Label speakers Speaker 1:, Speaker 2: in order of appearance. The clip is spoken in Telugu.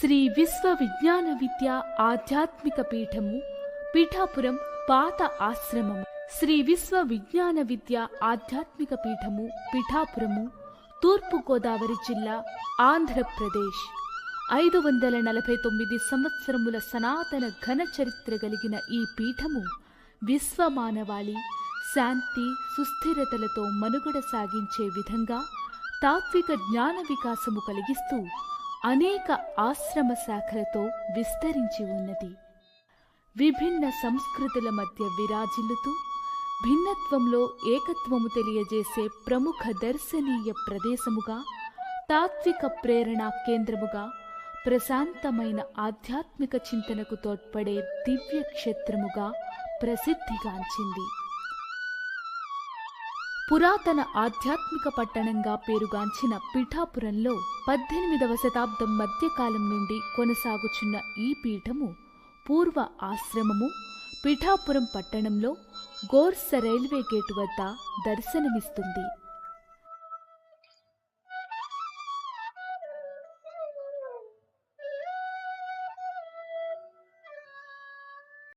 Speaker 1: శ్రీ విశ్వ విజ్ఞాన విద్య ఆధ్యాత్మిక పీఠము పీఠాపురం పాత ఆశ్రమము. శ్రీ విశ్వ విజ్ఞాన విద్య ఆధ్యాత్మిక పీఠము పీఠాపురము తూర్పు గోదావరి జిల్లా ఆంధ్రప్రదేశ్. ఐదు వందల నలభై తొమ్మిది సంవత్సరముల సనాతన ఘన చరిత్ర కలిగిన ఈ పీఠము విశ్వమానవాళి శాంతి సుస్థిరతలతో మనుగడ సాగించే విధంగా తాత్విక జ్ఞాన వికాసము కలిగిస్తూ అనేక ఆశ్రమ శాఖలతో విస్తరించి ఉన్నది. విభిన్న సంస్కృతుల మధ్య విరాజిల్లుతూ భిన్నత్వంలో ఏకత్వము తెలియజేసే ప్రముఖ దర్శనీయ ప్రదేశముగా తాత్విక ప్రేరణా కేంద్రముగా ప్రశాంతమైన ఆధ్యాత్మిక చింతనకు తోడ్పడే దివ్య క్షేత్రముగా ప్రసిద్ధిగాంచింది. పురాతన ఆధ్యాత్మిక పట్టణంగా పేరుగాంచిన పిఠాపురంలో పద్దెనిమిదవ శతాబ్దం మధ్యకాలం నుండి కొనసాగుచున్న ఈ పీఠము పూర్వ ఆశ్రమము పిఠాపురం పట్టణంలో గోర్స రైల్వే గేటు వద్ద దర్శనమిస్తుంది.